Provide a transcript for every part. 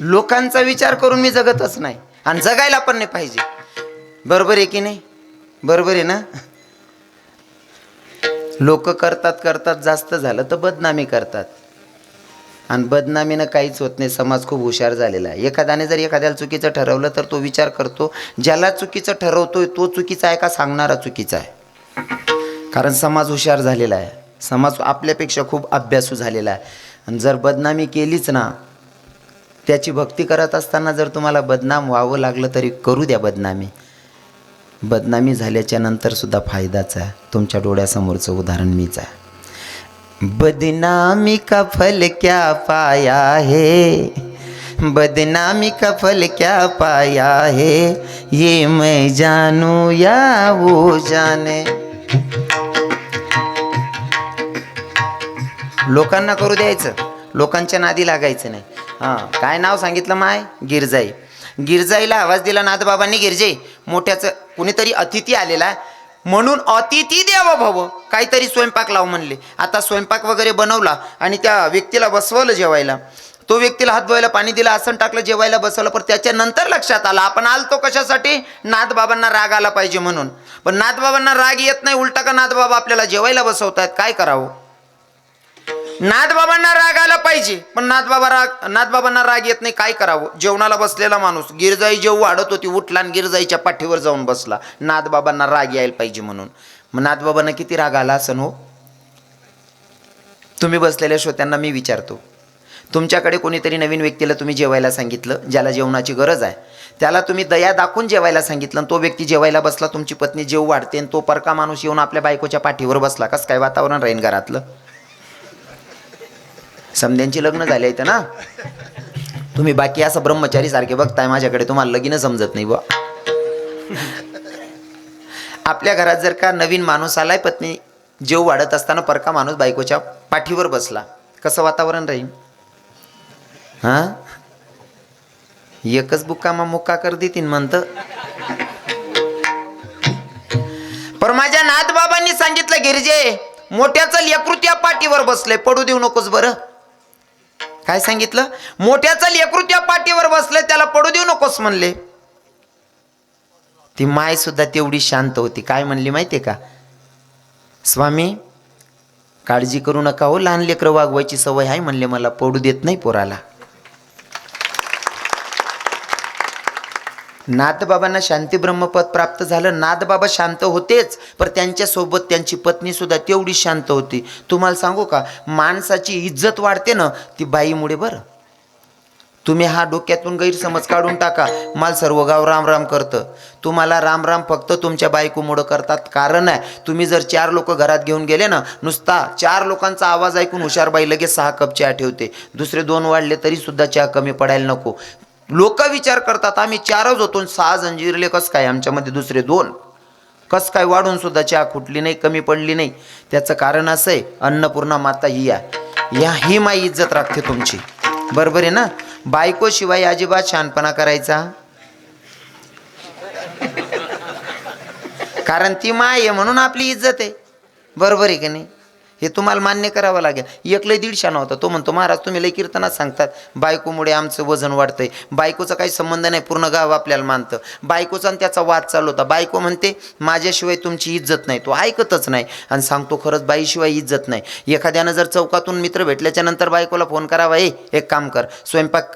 लोकांचा विचार करून मी जगतच नाही. आणि जगायला पण नाही पाहिजे. बरोबर आहे की नाही? बरोबर आहे ना? लोक करतात करतात जास्त झालं तर बदनामी करतात. आणि बदनामीनं काहीच होत नाही. समाज खूप हुशार झालेला आहे. एखाद्याने जर एखाद्याला चुकीचं ठरवलं तर तो विचार करतो. ज्याला चुकीचं ठरवतोय तो चुकीचा आहे का सांगणारा चुकीचा आहे? कारण समाज हुशार झालेला आहे. समाज आपल्यापेक्षा खूप अभ्यासू झालेला आहे. आणि जर बदनामी केलीच ना त्याची भक्ती करत असताना जर तुम्हाला बदनाम व्हावं लागलं तरी करू द्या बदनामी. बदनामी झाल्याच्यानंतर सुद्धा फायदाच आहे. तुमच्या डोळ्यासमोरचं उदाहरण मीच आहे. बदनामी का फल क्या पाया है? बदनामी का फल क्या पाया है? ये मैं जानू या वो जाने? लोकांना करू द्यायचं. लोकांच्या नादी लागायचं नाही. हां काय नाव सांगितलं माय? गिरजाई. गिरजाईला आवाज दिला नाथबाबांनी गिरजे मोठ्याचं कुणीतरी अतिथी आलेला आहे. म्हणून अतिथी द्यावा भावं. काहीतरी स्वयंपाक लाव म्हणले. आता स्वयंपाक वगैरे बनवला आणि त्या व्यक्तीला बसवलं जेवायला. तो व्यक्तीला हात धुवायला पाणी दिलं आसन टाकलं जेवायला बसवलं पण त्याच्यानंतर लक्षात आलं आपण आलतो कशासाठी? नाथबाबांना राग आला पाहिजे म्हणून. पण नाथबाबांना राग येत नाही उलटा का नाथबाबा आपल्याला जेवायला बसवतायत? काय करावं? नाथबाबांना राग आला पाहिजे. पण नाथबाबा राग नाथबाबांना राग येत नाही. काय करावं? जेवणाला बसलेला माणूस गिरजाई जेव वाढत होती उठला आणि गिरजाईच्या पाठीवर जाऊन बसला. नाथबाबांना राग यायला पाहिजे म्हणून. मग नाथबाबांना किती राग आला असं हो? तुम्ही बसलेल्या श्रोत्यांना मी विचारतो. तुमच्याकडे कोणीतरी नवीन व्यक्तीला तुम्ही जेवायला सांगितलं ज्याला जेवणाची गरज आहे? त्याला तुम्ही दया दाखवून जेवायला सांगितलं आणि तो व्यक्ती जेवायला बसला तुमची पत्नी जेव वाढते आणि तो परका माणूस येऊन आपल्या बायकोच्या पाठीवर बसला. कसं काय वातावरण राहीन घरातलं? समध्यांची लग्न झाले आहेत ना. तुम्ही बाकी असं ब्रह्मचारी सारखे बघताय माझ्याकडे तुम्हाला लगीन समजत नाही बा आपल्या घरात जर का नवीन माणूस आलाय पत्नी जेव वाढत असताना परका माणूस बायकोच्या पाठीवर बसला. कसं वातावरण राहील हा? एकच बुक्कामा मुक्का कर देतीन म्हणतं. पण माझ्या नाथबाबांनी सांगितलं गिरजे मोठ्याचं लेकृत्या पाठीवर बसले पडू देऊ नकोस बरं. काय सांगितलं? मोठ्याचं लेकृत्या पाठीवर बसले त्याला पडू देऊ नकोस म्हणले. ती माय सुद्धा तेवढी शांत होती. काय म्हणली माहितीये का? स्वामी काळजी करू नका हो लहान लेकरं वागवायची सवय आहे म्हणले मला. पडू देत नाही पोराला. नाथबाबांना शांती ब्रह्मपद प्राप्त झालं. नाथबाबा शांत होतेच पण त्यांच्यासोबत त्यांची पत्नीसुद्धा तेवढी शांत होती. तुम्हाला सांगू का? माणसाची इज्जत वाढते ना ती बाईमुळे बरं. तुम्ही हा डोक्यातून गैरसमज काढून टाका. माल सर्व गाव राम राम करतं. तुम्हाला राम राम फक्त तुमच्या बायकोमुळं करतात. कारण आहे तुम्ही जर चार लोक घरात घेऊन गेले ना नुसता चार लोकांचा आवाज ऐकून हुशारबाई लगेच सहा कप चहा ठेवते. दुसरे दोन वाढले तरी सुद्धा चहा कमी पडायला नको. लोक विचार करतात आम्ही चारच होतो सहा सहा जंजिरले कस काय? आमच्यामध्ये दुसरे दोन. कस काय वाढून सुद्धा चहा खुटली नाही कमी पडली नाही? त्याचं कारण असं आहे अन्नपूर्णा माता ही या या ही माई इज्जत राखते तुमची. बरोबर आहे ना? बायकोशिवाय अजिबात शहाणपणा करायचा? कारण ती माय आहे म्हणून आपली इज्जत आहे. बरोबर आहे की नाही? हे तुम्हाला मान्य करावं लागेल. एक लय दीडशाना होता तो म्हणतो महाराज तुम्ही लय कीर्तनात सांगतात. बायकोमुळे आमचं वजन वाढतंय. बायकोचा काही संबंध नाही. पूर्ण गाव आपल्याला मानतं. बायकोचा आणि त्याचा वाद चालू होता. बायको म्हणते माझ्याशिवाय तुमची इज्जत नाही. तो ऐकतच नाही. आणि सांगतो खरंच बाईशिवाय इज्जत नाही. एखाद्यानं जर चौकातून मित्र भेटल्याच्या नंतर बायकोला फोन करावा ए एक काम कर. स्वयंपाक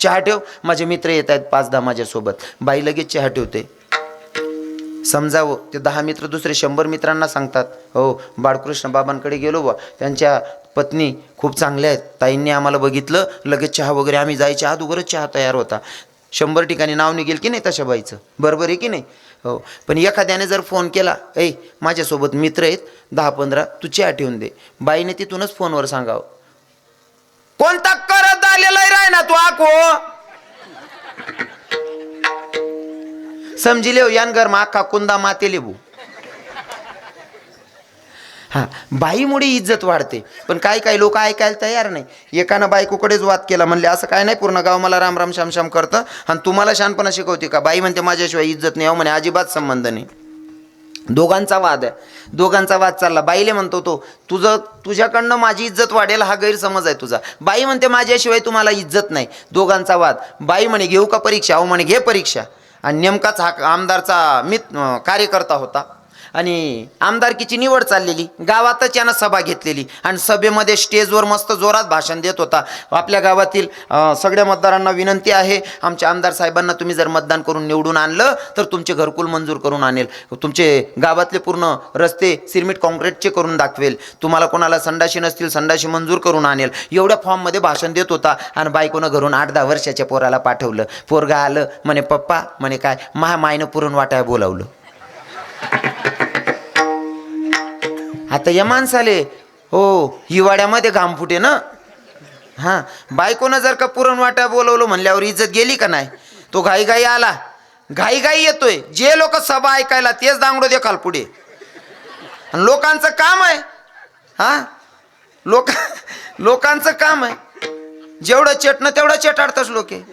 चहा ठेव. माझे मित्र येत आहेत. पाच दहा माझ्यासोबत. बाई लगेच चहा ठेवते. समजावं. ते दहा मित्र दुसरे शंभर मित्रांना सांगतात हो बाळकृष्ण बाबांकडे गेलो बा त्यांच्या पत्नी खूप चांगल्या आहेत. ताईंनी आम्हाला बघितलं लगेच चहा वगैरे आम्ही जायच्या आत उगरच चहा तयार होता. शंभर ठिकाणी नाव निघेल की नाही तशा बाईचं? बरोबर आहे की नाही? हो. पण एखाद्याने जर फोन केला ऐ माझ्यासोबत मित्र आहेत दहा पंधरा तू चहा ठेवून दे. बाईने तिथूनच फोनवर सांगावं. कोणता करत समजी लेव यान घर आखा कुंदा माते लेबू हा बाईमुळे इज्जत वाढते पण काही काही लोक ऐकायला तयार नाही. एकानं बायकोकडेच वाद केला म्हणले असं काय नाही पूर्ण गाव मला राम राम श्याम श्याम करतं आणि तुम्हाला शानपणा शिकवते का? बाई म्हणते माझ्याशिवाय इज्जत नाही अहो म्हणे अजिबात संबंध नाही. दोघांचा वाद आहे. दोघांचा वाद चालला. बाईले म्हणतो तो तुझं तुझ्याकडनं माझी इज्जत वाढेल हा गैरसमज आहे तुझा. बाई म्हणते माझ्याशिवाय तुम्हाला इज्जत नाही. दोघांचा वाद. बाई म्हणे घेऊ का परीक्षा? अहो म्हणे घे परीक्षा. आणि नेमकाच हा आमदारचा मित कार्यकर्ता होता. आणि आमदारकीची निवड चाललेली गावातच यानं सभा घेतलेली आणि सभेमध्ये स्टेजवर मस्त जोरात भाषण देत होता. आपल्या गावातील सगळ्या मतदारांना विनंती आहे आमच्या आमदार साहेबांना तुम्ही जर मतदान करून निवडून आणलं तर तुमचे घरकुल मंजूर करून आणेल. तुमचे गावातले पूर्ण रस्ते सिरमिट कॉन्क्रीटचे करून दाखवेल. तुम्हाला कोणाला संडाशी नसतील संडाशी मंजूर करून आणेल. एवढ्या फॉर्ममध्ये भाषण देत होता आणि बायकोनं घरून आठ दहा वर्षाच्या पोराला पाठवलं. पोरगा आलं म्हणे पप्पा म्हणे काय? महा मायनं पुरण वाटाय बोलावलं. आता या माणसाले हो हिवाळ्यामध्ये घाम फुटे ना? हां बायकोनं जर का पुरण वाटा बोलवलं म्हणल्यावर इज्जत गेली का नाही? तो घाईघाई आला. घाईघाई येतोय. जे लोक सभा ऐकायला तेच दांगडो देखाल पुढे. आणि लोकांचं काम आहे. हा? लोक लोकांचं काम आहे. जेवढं चेटणं तेवढं चेटाडतच लोके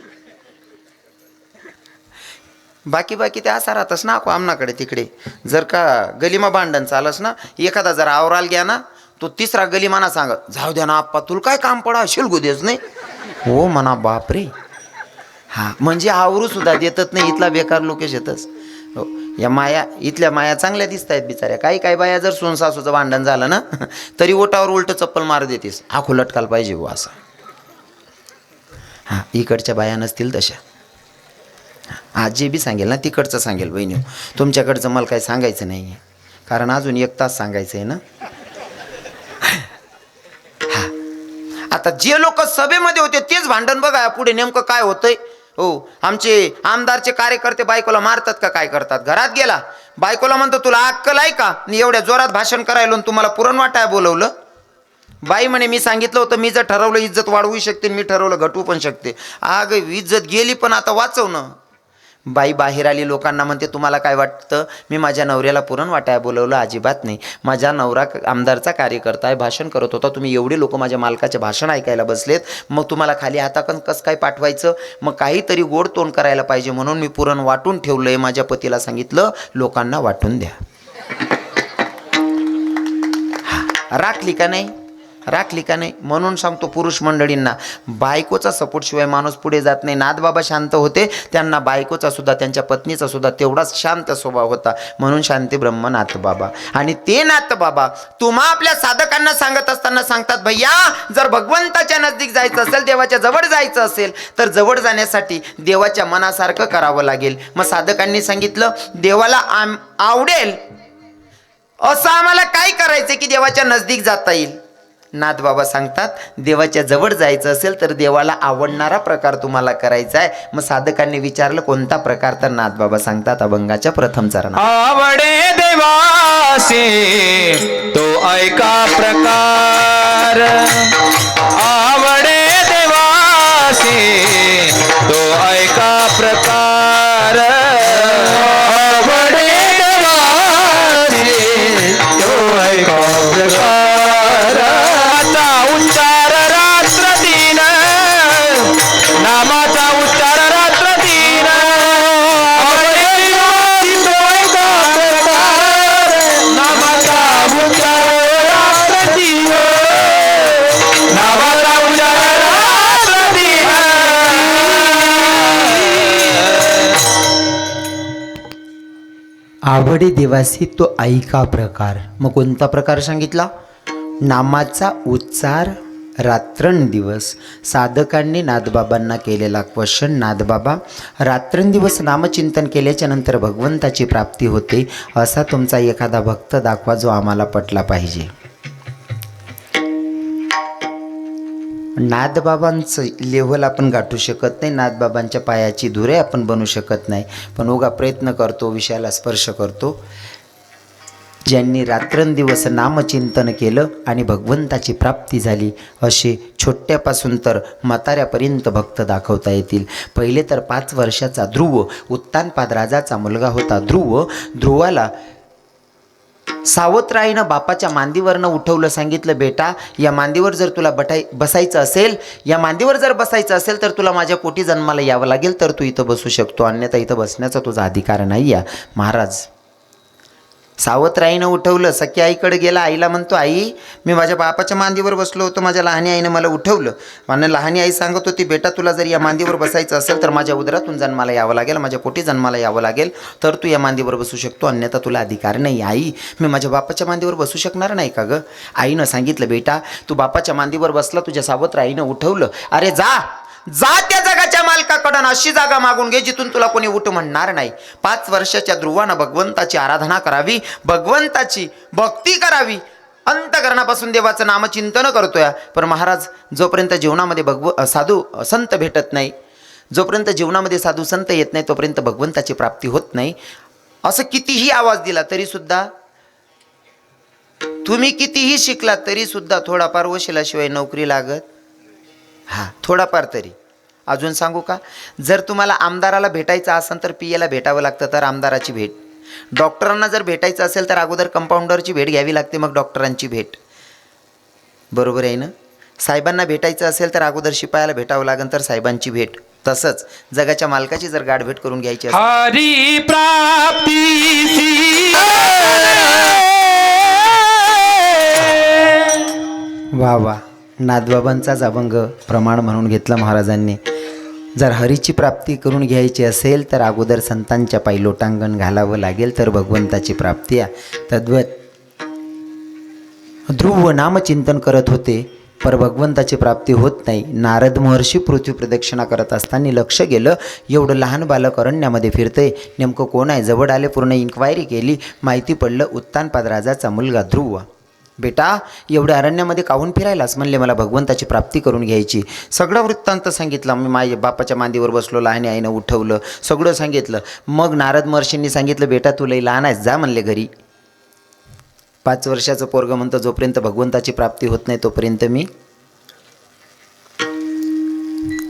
बाकी बाकी ते असा राहतस ना ako आमनाकडे तिकडे. जर का गलिमा भांडण चालस ना एखादा जर आवराल घ्या ना तो तिसरा गलिमाना सांगत जाऊ द्या ना आप्पा तुला काय काम पडा शिलगू देस नाही. हो म्हणा बापरे. हा म्हणजे आवरू सुद्धा देतच नाही इथला बेकार लोकेश येतच हो या माया इथल्या माया चांगल्या दिसत आहेत बिचाऱ्या. काही काही बाया जर सोन सासूचं भांडण झालं ना तरी ओटावर उलट चप्पल मार देतेस. आखू लटकाल पाहिजे हो असं. हां इकडच्या बाया नसतील तशा. आज जे बी सांगेल ना तिकडचं सांगेल बहिणी तुमच्याकडचं मला काही सांगायचं नाही आहे कारण अजून एक तास सांगायचं आहे ना. हा. आता जे लोक सभेमध्ये होते तेच भांडण बघा पुढे नेमकं काय होतंय. हो आमचे आमदारचे कार्यकर्ते बायकोला मारतात का काय करतात? घरात गेला. बायकोला म्हणतो तुला अक्कल आहे का? मी एवढ्या जोरात भाषण करायलो तुम्हाला पुरण वाटाय बोलवलं. बाई म्हणे मी सांगितलं होतं मी जर ठरवलं इज्जत वाढवू शकते मी ठरवलं घटवू पण शकते. आग इज्जत गेली पण आता वाचवणं बाई बाहेर आली लोकांना म्हणते तुम्हाला काय वाटतं? मी माझ्या नवऱ्याला पुरण वाटाय बोलवलं अजिबात नाही. माझ्या नवरा आमदारचा कार्यकर्ता आहे भाषण करत होता. तुम्ही एवढे लोक माझ्या मालकाचे भाषण ऐकायला बसलेत. मग तुम्हाला खाली हाताकन कसं काय पाठवायचं? मग काहीतरी गोड तोंड करायला पाहिजे म्हणून मी पुरण वाटून ठेवलं आहे माझ्या पतीला सांगितलं लोकांना वाटून द्या. राखली का नाही? राखली का नाही? म्हणून सांगतो पुरुष मंडळींना बायकोचा सपोर्ट शिवाय माणूस पुढे जात नाही. नादबाबा शांत होते त्यांना बायकोचा सुद्धा त्यांच्या पत्नीचा सुद्धा तेवढाच शांत स्वभाव होता. म्हणून शांती ब्रह्म नाथबाबा. आणि ते नाथबाबा तुम्हा आपल्या साधकांना सांगत असताना सांगतात भैया जर भगवंताच्या नजदीक जायचं असेल देवाच्या जवळ जायचं असेल तर जवळ जाण्यासाठी देवाच्या मनासारखं करावं लागेल. मग साधकांनी सांगितलं देवाला आम आवडेल. असं आम्हाला काय करायचं की देवाच्या नजदीक जाता येईल? नाथबाबा सांगतात देवाच्या जवळ जायचं असेल तर देवाला आवडणारा प्रकार तुम्हाला करायचा आहे. मग साधकांनी विचारलं कोणता प्रकार? तर नाथबाबा सांगतात अभंगाच्या प्रथम चरण आवडे देवासे तो ऐका प्रकार. आवडे देवासे आवडे देवासी तो ऐका प्रकार. मग कोणता प्रकार सांगितला? नामाचा उच्चार रात्रंदिवस. साधकांनी नाथबाबांना केलेला क्वेश्चन नादबाबा रात्रंदिवस नामचिंतन केल्याच्यानंतर भगवंताची प्राप्ती होते असा तुमचा एखादा भक्त दाखवा जो आम्हाला पटला पाहिजे. नादबाबांचं लेव्हल आपण गाठू शकत नाही नादबाबांच्या पायाची धुरे आपण बनू शकत नाही. पण उगा प्रयत्न करतो विषयाला स्पर्श करतो. ज्यांनी रात्रंदिवस नामचिंतन केलं आणि भगवंताची प्राप्ती झाली असे छोट्यापासून तर म्हाताऱ्यापर्यंत भक्त दाखवता येतील. पहिले तर पाच वर्षाचा ध्रुव उत्तानपाद राजाचा मुलगा होता ध्रुव. ध्रुवाला सावत्राईनं बापाच्या मांदीवरनं उठवलं सांगितलं बेटा या मांदीवर जर तुला बटाय बसायचं असेल या मांदीवर जर बसायचं असेल तर तुला माझ्या पोटी जन्माला यावं लागेल तर तू इथं बसू शकतो. अन्यथा इथं बसण्याचा तुझा अधिकार नाही आहे महाराज सावत्र उठवलं. सख्या आईकडे गेला. आईला म्हणतो आई मी माझ्या बापाच्या मांदीवर बसलो होतो. माझ्या लहानी आईनं मला उठवलं. आणि लहानी आई सांगत होती बेटा तुला जर या मांदीवर बसायचं असेल तर माझ्या उदरातून जन्माला यावं लागेल. माझ्या पोटी जन्माला यावं लागेल. तर तू या मांदीवर बसू शकतो. अन्यथा तुला अधिकार नाही आई. मी माझ्या बापाच्या मांदीवर बसू शकणार नाही का गं? आईनं सांगितलं बेटा तू बापाच्या मांदीवर बसला. तुझ्या सावत्र आईनं उठवलं. अरे जा! जा त्या जगाच्या मालकाकडून अशी जागा मागून घे जिथून तुला कोणी उठ म्हणणार नाही. पाच वर्षाच्या ध्रुवानं भगवंताची आराधना करावी भगवंताची भक्ती करावी. अंतकरणापासून देवाचं नामचिंतन करतोय. पण महाराज जोपर्यंत जीवनामध्ये भगव साधू संत भेटत नाही जोपर्यंत जीवनामध्ये साधू संत येत नाही तोपर्यंत भगवंताची प्राप्ती होत नाही. असं कितीही आवाज दिला तरीसुद्धा तुम्ही कितीही शिकलात तरीसुद्धा थोडाफार वशिलाशिवाय नोकरी लागत. हां थोडाफार तरी. अजून सांगू का? जर तुम्हाला आमदाराला भेटायचं असेल तर पी एला भेटावं लागतं तर आमदाराची भेट. डॉक्टरांना जर भेटायचं असेल तर अगोदर कंपाऊंडरची भेट घ्यावी लागते मग डॉक्टरांची भेट. बरोबर आहे ना? साहेबांना भेटायचं असेल तर अगोदर शिपायाला भेटावं लागेल तर साहेबांची भेट. तसंच जगाच्या मालकाची जर गाठभेट करून घ्यायची हरी प्राप्तीसी वा वा. नादबाबांचाच अभंग प्रमाण म्हणून घेतला महाराजांनी. जर हरीची प्राप्ती करून घ्यायची असेल तर अगोदर संतांच्या पायी लोटांगण घालावं लागेल तर भगवंताची प्राप्ती आहे. तद्वत ध्रुव नामचिंतन करत होते पर भगवंताची प्राप्ती होत नाही. नारद महर्षी पृथ्वी प्रदक्षिणा करत असताना लक्ष गेलं एवढं लहान बालक अरण्यामध्ये फिरतंय. नेमकं कोण आहे? जवळ आले पूर्ण इन्क्वायरी केली. माहिती पडलं उत्तानपाद राजाचा मुलगा ध्रुव. बेटा एवढ्या अरण्यामध्ये काहून फिरायलास? म्हणले मला भगवंताची प्राप्ती करून घ्यायची. सगळं वृत्तांत सांगितलं. मी माझ्या बापाच्या मांदीवर बसलो लहान आईनं उठवलं सगळं सांगितलं. मग नारद महर्षींनी सांगितलं बेटा तू लई लहान आहेस जा म्हणले घरी. पाच वर्षाचं पोरग म्हणतं जोपर्यंत भगवंताची प्राप्ती होत नाही तोपर्यंत मी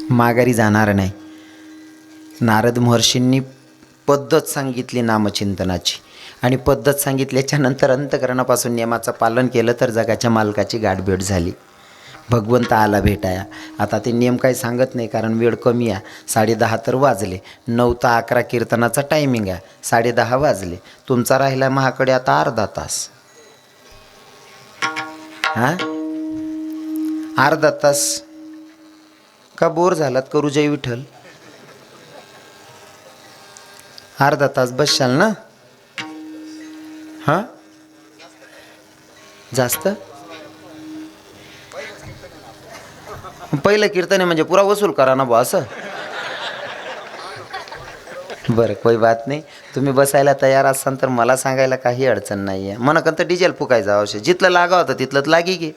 माघारी जाणार नाही. नारद महर्षींनी पद्धत सांगितली नामचिंतनाची. आणि पद्धत सांगितल्याच्यानंतर अंतकरणापासून नियमाचं पालन केलं तर जगाच्या मालकाची गाठभेट झाली. भगवंत आला भेटाया. आता ते नियम काही सांगत नाही कारण वेळ कमी आहे साडेदहा तर वाजले. नऊ तर अकरा कीर्तनाचा टायमिंग आहे साडेदहा वाजले. तुमचा राहिला महाकडे आता अर्धा तास. हां? अर्धा तास? का बोर झालात करू जय विठ्ठल? अर्धा तास बसशाल ना? हां? जास्त? पहिलं कीर्तन आहे म्हणजे पुरा वसूल करा ना बुवा असं? बरं कोई बात नाही. तुम्ही बसायला तयार असाल तर मला सांगायला काही अडचण नाही आहे म्हणकंत डिझेल फुकायचं आवश्यक जिथलं लागा होतं तिथलंच लागी की.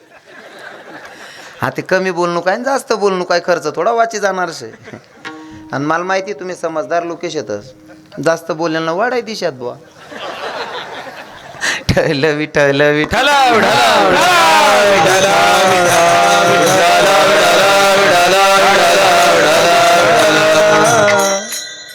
हा ते कमी बोलणू काय आणि जास्त बोलणू काय खर्च थोडा वाची जाणार शे. आणि मला माहिती आहे तुम्ही समजदार लोकेश येतच जास्त बोलण्याला वाढाय दिशात बुवा. ठलं विठलं विठल ठला विठला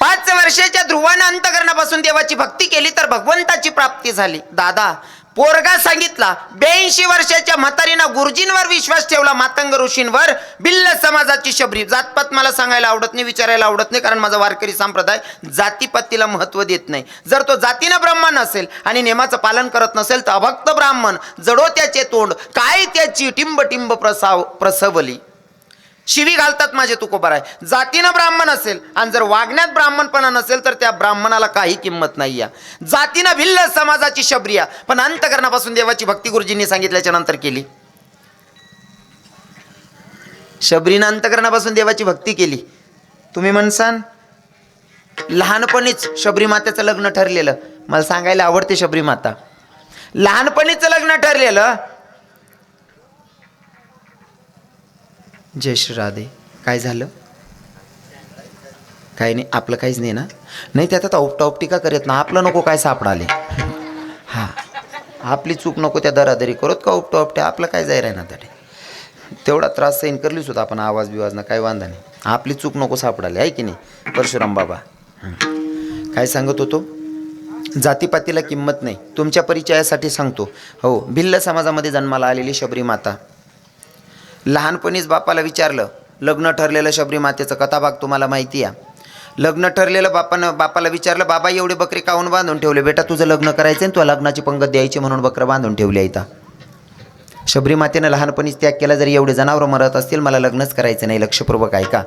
पाच वर्षाच्या ध्रुवानं अंतकरणापासून देवाची भक्ती केली तर भगवंताची प्राप्ती झाली दादा पोरगा सांगितला ब्याऐंशी वर्षाच्या म्हातारीनं गुरुजींवर विश्वास ठेवला मातंग ऋषींवर. बिल्ल समाजाची शबरी. जातपात मला सांगायला आवडत नाही विचारायला आवडत नाही कारण माझा वारकरी संप्रदाय जातीपातीला महत्त्व देत नाही. जर तो जातीनं ब्राह्मण असेल आणि नियमाचं पालन करत नसेल तर अभक्त ब्राह्मण जडो त्याचे तोंड काय त्याची टिंब टिंब प्रसाव प्रसवली? शिवी घालतात माझे तुकोबार आहे जातीनं ब्राह्मण असेल आणि जर वागण्यात ब्राह्मणपणा नसेल तर त्या ब्राह्मणाला काही किंमत नाही आहे जातीनं भिल्ल समाजाची शबरिया. पण अंतकरणापासून देवाची भक्ती गुरुजींनी सांगितल्याच्या नंतर केली. शबरीनं अंतकरणापासून देवाची भक्ती केली. तुम्ही म्हणसान? लहानपणीच शबरी मातेचं लग्न ठरलेलं. मला सांगायला आवडते शबरी माता लहानपणीचं लग्न ठरलेलं जय श्री राधे. काय झालं? काही नाही आपलं काहीच नाही ना? नाही त्यात आता औपटाउपटी का करत ना आपलं नको काय सापडाले. हां. आपली चूक नको त्या दरादरी करत का उपटा आपलं काय जाय ना तडे तेवढा त्रास सहन करलीच होता आपण आवाज बिवाज ना काय वांधा नाही. आपली चूक नको सापडाली आहे की नाही? परशुराम बाबा. काय सांगत होतो? जातीपातीला किंमत नाही. तुमच्या परिचयासाठी सांगतो. हो भिल्ल समाजामध्ये जन्माला आलेली शबरी माता. लहानपणीच बापाला विचारलं लग्न ठरलेलं शबरी मातेचं कथाभाग तुम्हाला माहिती आहे? लग्न ठरलेलं बापानं बापाला विचारलं बाबा एवढे बकरे काहून बांधून ठेवले? बेटा तुझं लग्न करायचं आहे तुला लग्नाची पंगत द्यायची म्हणून बकरं बांधून ठेवली इथं. शबरी मातेनं लहानपणीच त्याग केला जरी एवढे जनावरं मरत असतील मला लग्नच करायचं नाही लक्षपूर्वक ऐका.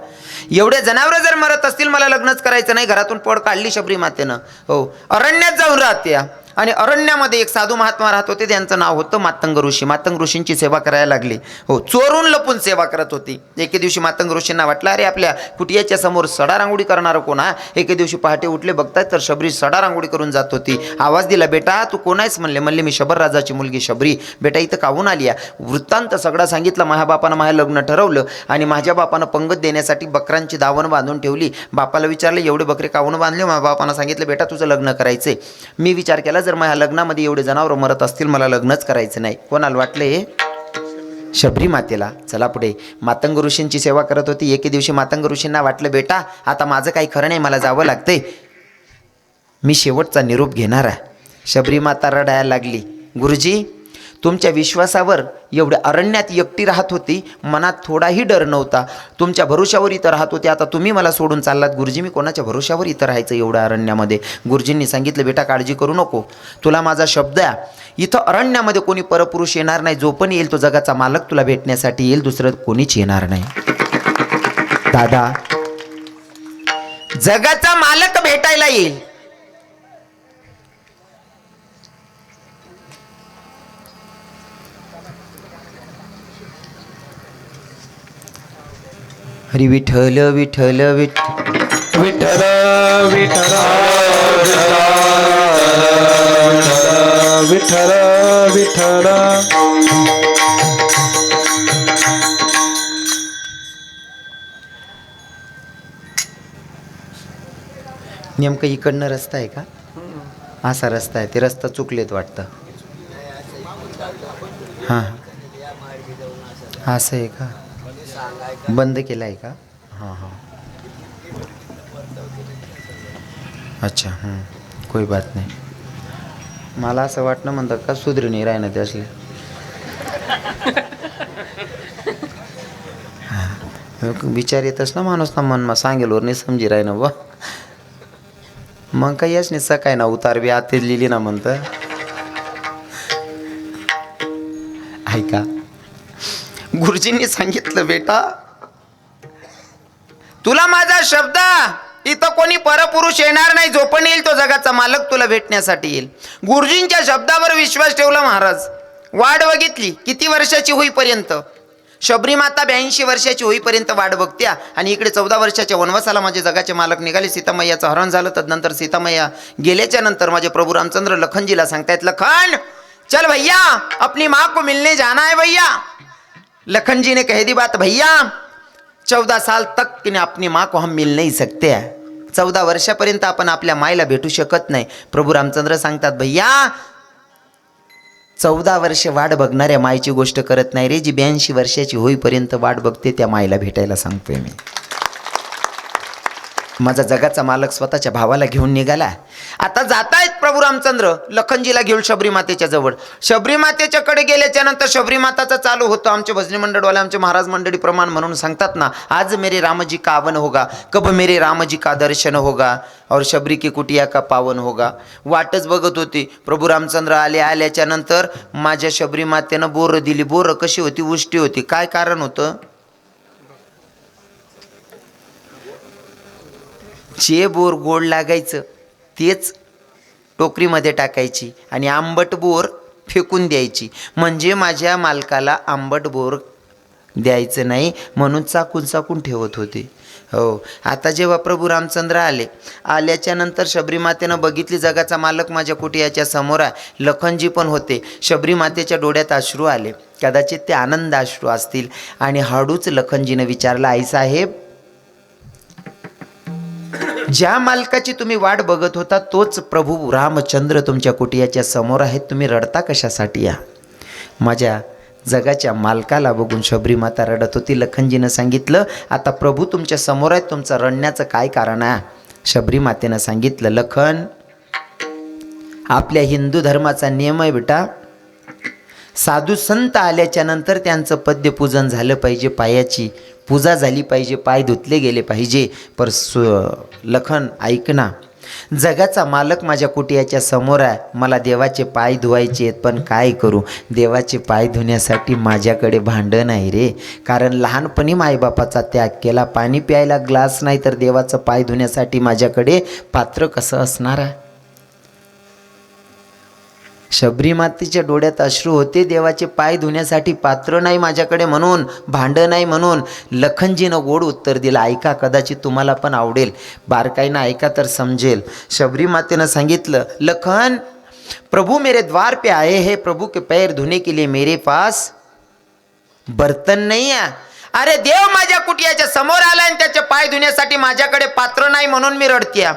एवढे जनावरं जर मरत असतील मला लग्नच करायचं नाही घरातून पड काढली शबरी मातेनं. हो अरण्यात जाऊन राहते या. आणि अरण्यामध्ये एक साधू महात्मा राहत होते त्यांचं नाव होतं मातंग ऋषी. मातंग ऋषींची सेवा करायला लागली. हो चोरून लपून सेवा करत होती. एके दिवशी मातंग ऋषींना वाटलं अरे आपल्या कुटियाच्या समोर सडा रांगोळी करणारं कोण हा? एके दिवशी पहाटे उठले बघतात तर शबरी सडा रांगोळी करून जात होती. आवाज दिला बेटा तू कोण आहेस? म्हणले म्हणले मी शबर राजाची मुलगी शबरी. बेटा इथं काहून आली आहे वृत्तांत सगळा सांगितला माझ्या बापानं माझ्या लग्न ठरवलं आणि माझ्या बापानं पंगत देण्यासाठी बकरांची दावण बांधून ठेवली. बापाला विचारलं एवढे बकरे काहून बांधले? माझ्या बापानं सांगितलं बेटा तुझं लग्न करायचंय. मी विचार केला जर माझ्या लग्नामध्ये एवढे जनावरं मरत असतील मला लग्नच करायचं नाही. कोणाला वाटलं हे? शबरी मातेला. चला पुढे. मातंग ऋषींची सेवा करत होती. एके दिवशी मातंग ऋषींना वाटलं बेटा आता माझं काही खरं नाही मला जावं लागतंय. मी शेवटचा निरोप घेणार. आहे शबरी माता रडायला लागली. गुरुजी तुमच्या विश्वासावर एवढ्या अरण्यात एकटी राहत होती मनात थोडाही डर नव्हता. तुमच्या भरोशावर इथं राहत होते. आता तुम्ही मला सोडून चाललात. गुरुजी मी कोणाच्या भरोशावर इथं राहायचं एवढ्या अरण्यामध्ये? गुरुजींनी सांगितलं बेटा काळजी करू नको. तुला माझा शब्द आहे इथं अरण्यामध्ये कोणी परपुरुष येणार नाही. जो पण येईल तो जगाचा मालक तुला भेटण्यासाठी येईल. दुसरं कोणीच येणार नाही. दादा जगाचा मालक भेटायला येईल. हरी विठ्ठल विठ्ठल विठ विठ्ठल विठ्ठल विठ्ठल विठ्ठल नेमकं इकडनं रस्ता आहे का? असा रस्ता आहे ते रस्ता चुकलेत वाटतं. हां. असं आहे का? बंद केलं आहे का? हां हां. अच्छा हं. कोई बात नाही. मला असं वाटणं म्हणतात का सुधरी राहणं ते असले. हां. विचार येतच ना माणूस ना मनमा सांगेलवर नाही समजी राहिनं बा. मग काही याच नाही सकाळी ना उतार बी आत लिहिली ना म्हणतं. ऐका. गुरुजींनी सांगितलं बेटा तुला माझा शब्द इथं कोणी परपुरुष येणार नाही जो पण येईल तो जगाचा मालक तुला भेटण्यासाठी येईल. गुरुजींच्या शब्दावर विश्वास ठेवला महाराज. वाट बघितली किती वर्षाची होईपर्यंत? शबरी माता ब्याऐंशी वर्षाची होईपर्यंत वाट बघत्या. आणि इकडे चौदा वर्षाच्या वनवासाला माझे जगाचे मालक निघाले. सीतामय्याचं हरण झालं तदनंतर सीतामय्या गेल्याच्यानंतर माझे प्रभू रामचंद्र लखनजीला सांगतायत लखन चल भैया अपनी माँ को मिलने जाना है भैया. लखनजीने ने कह दी बात भैया चौदह साल तक कि अपनी माँ को हम मिल नहीं सकते हैं. चौदा वर्षापर्यंत आपण आपल्या मायला भेटू शकत नाही. प्रभू रामचंद्र सांगतात भैया चौदा वर्ष वाट बघणाऱ्या मायची गोष्ट करत नाही रे. जी ब्याऐंशी वर्षाची होईपर्यंत वाट बघते त्या मायला भेटायला सांगतोय मी. माझा जगाचा मालक स्वतःच्या भावाला घेऊन निघाला. आता जाताय रामचंद्र लखनजीला घेऊन शबरी मातेच्या जवळ. शबरी मातेच्याकडे गेल्याच्यानंतर शबरी माताचा चालू होतो. आमचे भजनी मंडळवाले आमचे महाराज मंडळी प्रमाण म्हणून सांगतात ना आज मेरे रामजी का आवन होगा? कब मेरे रामजी का दर्शन होगा? और शबरी की कुटिया का पावन होगा? वाटच बघत होती. प्रभू रामचंद्र आले आल्याच्यानंतर माझ्या शबरी मातेनं बोर दिली. बोर कशी होती? उष्टी होती. काय कारण होतं? जे बोर गोड लागायचं तेच टोकरीमध्ये टाकायची आणि आंबट बोर फेकून द्यायची. म्हणजे माझ्या मालकाला आंबट बोर द्यायचं नाही म्हणून चाकून चाकून ठेवत होते. हो आता जेव्हा प्रभू रामचंद्र आले आल्याच्यानंतर शबरी मातेनं बघितली जगाचा मालक माझ्या कुटियाच्या समोर आहे. लखनजी पण होते. शबरी मातेच्या डोळ्यात अश्रू आले. कदाचित ते आनंद अश्रू असतील. आणि हळूच लखनजीनं विचारलं आईसाहेब ज्या मालकाची तुम्ही वाट बघत होता तोच प्रभू रामचंद्र तुमच्या कुटियाच्या समोर आहेत. तुम्ही रडता कशासाठी या? माझ्या जगाच्या मालकाला बघून शबरी माता रडत होती. लखनजीनं सांगितलं आता प्रभू तुमच्यासमोर आहेत तुमचं रडण्याचं काय कारण आहे? शबरी मातेनं सांगितलं लखन आपल्या हिंदू धर्माचा नियम आहे बेटा. साधू संत आल्याच्यानंतर त्यांचं पद्यपूजन झालं पाहिजे पायाची. पूजा झाली पाहिजे पाय धुतले गेले पाहिजे. पर सु लखन ऐक ना. जगाचा मालक माझ्या कुटियाच्या समोर आहे. मला देवाचे पाय धुवायचे आहेत पण काय करू? देवाचे पाय धुण्यासाठी माझ्याकडे भांडं नाही रे. कारण लहानपणी मायबापाचा त्याग केला. पाणी प्यायला ग्लास नाही तर देवाचं पाय धुण्यासाठी माझ्याकडे पात्र कसं असणार आहे? शबरी मातेच्या डोळ्यात अश्रू होते देवाचे पाय धुण्यासाठी पात्र नाही माझ्याकडे म्हणून भांडं नाही म्हणून. लखनजीनं गोड उत्तर दिलं ऐका कदाचित तुम्हाला पण आवडेल. बारकाईनं ऐका तर समजेल. शबरी मातेनं सांगितलं लखन प्रभु मेरे द्वार पे आए हे प्रभु के पैर धुने के लिए मेरे पास बर्तन नाही आहे अरे देव माझ्या कुटियाच्या समोर आला आणि त्याचे पाय धुण्यासाठी माझ्याकडे पात्र नाही म्हणून मी रडतीया.